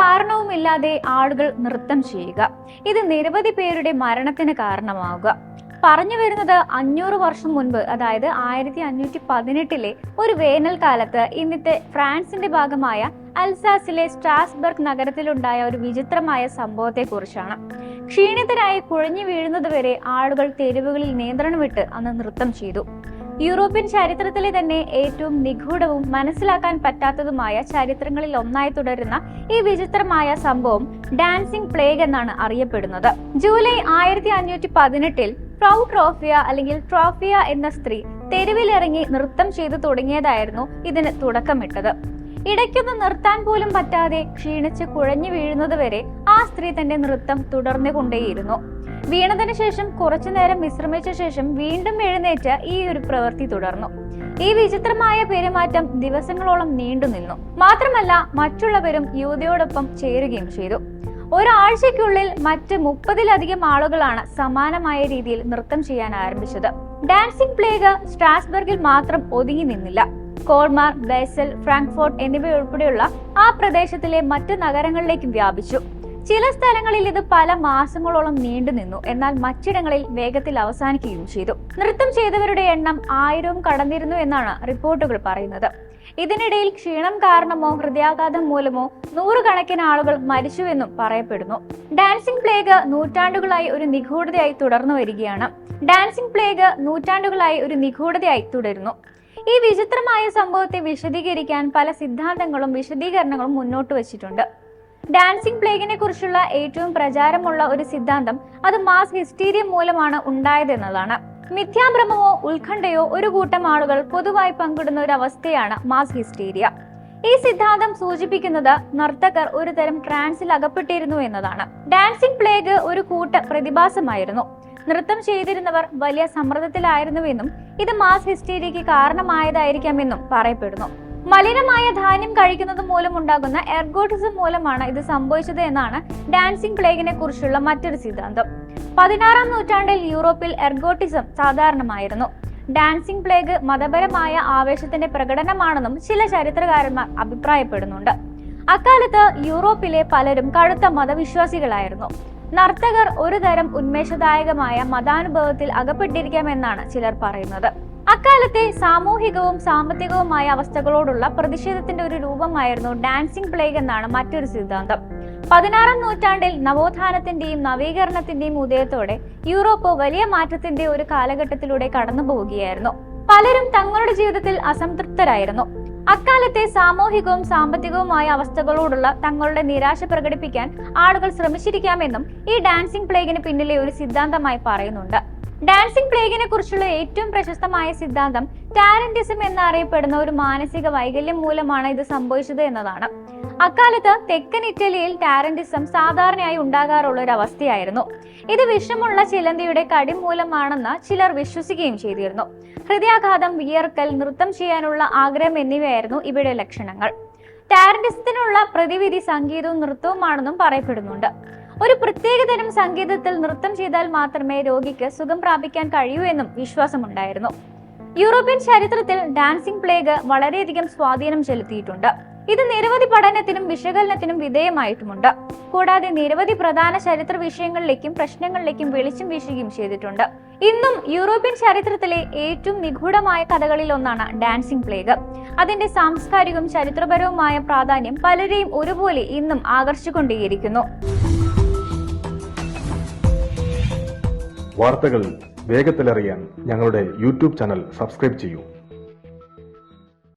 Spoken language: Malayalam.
കാരണവുമില്ലാതെ ആളുകൾ നൃത്തം ചെയ്യുക. ഇത് നിരവധി പേരുടെ മരണത്തിന് കാരണമാവുക. പറഞ്ഞു വരുന്നത് അഞ്ഞൂറ് വർഷം മുൻപ് അതായത് ആയിരത്തി അഞ്ഞൂറ്റി പതിനെട്ടിലെ ഒരു വേനൽക്കാലത്ത് ഇന്നത്തെ ഫ്രാൻസിന്റെ ഭാഗമായ അൽസാസിലെ സ്ട്രാസ്ബർഗ് നഗരത്തിലുണ്ടായ ഒരു വിചിത്രമായ സംഭവത്തെക്കുറിച്ചാണ്. ക്ഷീണിതരായി കുഴഞ്ഞു വീഴുന്നതുവരെ ആളുകൾ തെരുവുകളിൽ നിയന്ത്രണം വിട്ട് അന്ന് നൃത്തം ചെയ്തു. യൂറോപ്യൻ ചരിത്രത്തിലെ തന്നെ ഏറ്റവും നിഗൂഢവും മനസ്സിലാക്കാൻ പറ്റാത്തതുമായ ചരിത്രങ്ങളിൽ ഒന്നായി തുടരുന്ന ഈ വിചിത്രമായ സംഭവം ഡാൻസിംഗ് പ്ലേഗ് എന്നാണ് അറിയപ്പെടുന്നത്. ജൂലൈ ആയിരത്തി അഞ്ഞൂറ്റി പതിനെട്ടിൽ ട്രോഫിയ അല്ലെങ്കിൽ ട്രോഫിയ എന്ന സ്ത്രീ തെരുവിലിറങ്ങി നൃത്തം ചെയ്തു തുടങ്ങിയതായിരുന്നു ഇതിന് തുടക്കമിട്ടത്. ഇടയ്ക്കൊന്നും നിർത്താൻ പോലും പറ്റാതെ ക്ഷീണിച്ച് കുഴഞ്ഞു വീഴുന്നത് വരെ ആ സ്ത്രീ തന്റെ നൃത്തം തുടർന്നുകൊണ്ടേയിരുന്നു വീണതിനു ശേഷം കുറച്ചു നേരം വിശ്രമിച്ച ശേഷം വീണ്ടും എഴുന്നേറ്റ് ഈ ഒരു പ്രവൃത്തി തുടർന്നു. ഈ വിചിത്രമായ പെരുമാറ്റം ദിവസങ്ങളോളം നീണ്ടുനിന്നു മാത്രമല്ല മറ്റുള്ളവരും യുവതിയോടൊപ്പം ചേരുകയും ചെയ്തു. ഒരാഴ്ചയ്ക്കുള്ളിൽ മറ്റ് മുപ്പതിലധികം ആളുകളാണ് സമാനമായ രീതിയിൽ നൃത്തം ചെയ്യാൻ ആരംഭിച്ചത്. ഡാൻസിംഗ് പ്ലേഗ് സ്ട്രാസ്ബർഗിൽ മാത്രം ഒതുങ്ങി നിന്നില്ല. കോൾമാർ ബേസൽ ഫ്രാങ്ക്ഫോർട്ട് എന്നിവയുൾപ്പെടെയുള്ള ആ പ്രദേശത്തിലെ മറ്റ് നഗരങ്ങളിലേക്കും വ്യാപിച്ചു. ചില സ്ഥലങ്ങളിൽ ഇത് പല മാസങ്ങളോളം നീണ്ടു നിന്നു. എന്നാൽ മറ്റിടങ്ങളിൽ വേഗത്തിൽ അവസാനിക്കുകയും ചെയ്തു. നൃത്തം ചെയ്തവരുടെ എണ്ണം ആയിരവും കടന്നിരുന്നു എന്നാണ് റിപ്പോർട്ടുകൾ പറയുന്നത്. ഇതിനിടയിൽ ക്ഷീണം കാരണമോ ഹൃദയാഘാതം മൂലമോ നൂറുകണക്കിന് ആളുകൾ മരിച്ചുവെന്നും പറയപ്പെടുന്നു. ഡാൻസിംഗ് പ്ലേഗ് നൂറ്റാണ്ടുകളായി ഒരു നിഗൂഢതയായി തുടർന്നു വരികയാണ്. ഡാൻസിംഗ് പ്ലേഗ് നൂറ്റാണ്ടുകളായി ഒരു നിഗൂഢതയായി തുടരുന്നു. ഈ വിചിത്രമായ സംഭവത്തെ വിശദീകരിക്കാൻ പല സിദ്ധാന്തങ്ങളും വിശദീകരണങ്ങളും മുന്നോട്ട് വച്ചിട്ടുണ്ട്. ഡാൻസിംഗ് പ്ലേഗിനെ കുറിച്ചുള്ള ഏറ്റവും പ്രചാരമുള്ള ഒരു സിദ്ധാന്തം അത് മാസ് ഹിസ്റ്റീരിയ മൂലമാണ് ഉണ്ടായതെന്നതാണ് മിഥ്യാഭ്രമമോ ഉത്കണ്ഠയോ ഒരു കൂട്ടം ആളുകൾ പൊതുവായി പങ്കിടുന്ന ഒരു അവസ്ഥയാണ് മാസ് ഹിസ്റ്റീരിയ ഈ സിദ്ധാന്തം സൂചിപ്പിക്കുന്നത് നർത്തകർ ഒരു തരം ട്രാൻസിൽ അകപ്പെട്ടിരുന്നു എന്നതാണ്. ഡാൻസിംഗ് പ്ലേഗ് ഒരു കൂട്ട പ്രതിഭാസമായിരുന്നു. നൃത്തം ചെയ്തിരുന്നവർ വലിയ സമ്മർദ്ദത്തിലായിരുന്നുവെന്നും ഇത് മാസ് ഹിസ്റ്റീരിയയ്ക്ക് കാരണമായതായിരിക്കാമെന്നും പറയപ്പെടുന്നു. മലിനമായ ധാന്യം കഴിക്കുന്നത് മൂലം ഉണ്ടാകുന്ന എർഗോട്ടിസം മൂലമാണ് ഇത് സംഭവിച്ചത് എന്നാണ് ഡാൻസിംഗ് പ്ലേഗിനെ കുറിച്ചുള്ള മറ്റൊരു സിദ്ധാന്തം. പതിനാറാം നൂറ്റാണ്ടിൽ യൂറോപ്പിൽ എർഗോട്ടിസം സാധാരണമായിരുന്നു. ഡാൻസിംഗ് പ്ലേഗ് മതപരമായ ആവേശത്തിന്റെ പ്രകടനമാണെന്നും ചില ചരിത്രകാരന്മാർ അഭിപ്രായപ്പെടുന്നുണ്ട്. അക്കാലത്ത് യൂറോപ്പിലെ പലരും കടുത്ത മതവിശ്വാസികളായിരുന്നു. നർത്തകർ ഒരു തരം ഉന്മേഷദായകമായ മതാനുഭവത്തിൽ അകപ്പെട്ടിരിക്കാമെന്നാണ് ചിലർ പറയുന്നത്. അക്കാലത്തെ സാമൂഹികവും സാമ്പത്തികവുമായ അവസ്ഥകളോടുള്ള പ്രതിഷേധത്തിന്റെ ഒരു രൂപമായിരുന്നു ഡാൻസിംഗ് പ്ലേഗ് എന്നാണ് മറ്റൊരു സിദ്ധാന്തം. പതിനാറാം നൂറ്റാണ്ടിൽ നവോത്ഥാനത്തിന്റെയും നവീകരണത്തിന്റെയും ഉദയത്തോടെ യൂറോപ്പ് വലിയ മാറ്റത്തിന്റെ ഒരു കാലഘട്ടത്തിലൂടെ കടന്നു പോവുകയായിരുന്നു പലരും തങ്ങളുടെ ജീവിതത്തിൽ അസംതൃപ്തരായിരുന്നു. അക്കാലത്തെ സാമൂഹികവും സാമ്പത്തികവുമായ അവസ്ഥകളോടുള്ള തങ്ങളുടെ നിരാശ പ്രകടിപ്പിക്കാൻ ആളുകൾ ശ്രമിച്ചിരിക്കാമെന്നും ഈ ഡാൻസിംഗ് പ്ലേഗിന് പിന്നിലെ ഒരു സിദ്ധാന്തമായി പറയുന്നുണ്ട്. ഡാൻസിംഗ് പ്ലേഗിനെ കുറിച്ചുള്ള ഏറ്റവും പ്രശസ്തമായ സിദ്ധാന്തം ടാലന്റിസം എന്നറിയപ്പെടുന്ന ഒരു മാനസിക വൈകല്യം മൂലമാണ് ഇത് സംഭവിച്ചത് എന്നതാണ്. അക്കാലത്ത് തെക്കൻ ഇറ്റലിയിൽ ടാരന്റിസം സാധാരണയായി ഉണ്ടാകാറുള്ള ഒരു അവസ്ഥയായിരുന്നു ഇത് വിഷമുള്ള ചിലന്തിയുടെ കടിമൂലമാണെന്ന് ചിലർ വിശ്വസിക്കുകയും ചെയ്തിരുന്നു. ഹൃദയാഘാതം വിയർക്കൽ നൃത്തം ചെയ്യാനുള്ള ആഗ്രഹം എന്നിവയായിരുന്നു ഇവയുടെ ലക്ഷണങ്ങൾ. ടാരന്റിസത്തിനുള്ള പ്രതിവിധി സംഗീതവും നൃത്തവുമാണെന്നും പറയപ്പെടുന്നുണ്ട്. ഒരു പ്രത്യേകതരം സംഗീതത്തിൽ നൃത്തം ചെയ്താൽ മാത്രമേ രോഗിക്ക് സുഖം പ്രാപിക്കാൻ കഴിയൂ എന്നും വിശ്വാസമുണ്ടായിരുന്നു. യൂറോപ്യൻ ചരിത്രത്തിൽ ഡാൻസിംഗ് പ്ലേഗ് വളരെയധികം സ്വാധീനം ചെലുത്തിയിട്ടുണ്ട്. ഇത് നിരവധി പഠനത്തിനും വിശകലനത്തിനും വിധേയമായിട്ടുമുണ്ട്. കൂടാതെ നിരവധി പ്രധാന ചരിത്ര വിഷയങ്ങളിലേക്കും പ്രശ്നങ്ങളിലേക്കും വെളിച്ചം വീശുകയും ചെയ്തിട്ടുണ്ട്. ഇന്നും യൂറോപ്യൻ ചരിത്രത്തിലെ ഏറ്റവും നിഗൂഢമായ കഥകളിൽ ഒന്നാണ് ഡാൻസിംഗ് പ്ലേഗ്. അതിന്റെ സാംസ്കാരികവും ചരിത്രപരവുമായ പ്രാധാന്യം പലരെയും ഒരുപോലെ ഇന്നും ആകർഷിച്ചുകൊണ്ടേയിരിക്കുന്നു. വാർത്തകൾ വേഗത്തിലറിയാൻ ഞങ്ങളുടെ യൂട്യൂബ് ചാനൽ സബ്സ്ക്രൈബ് ചെയ്യൂ.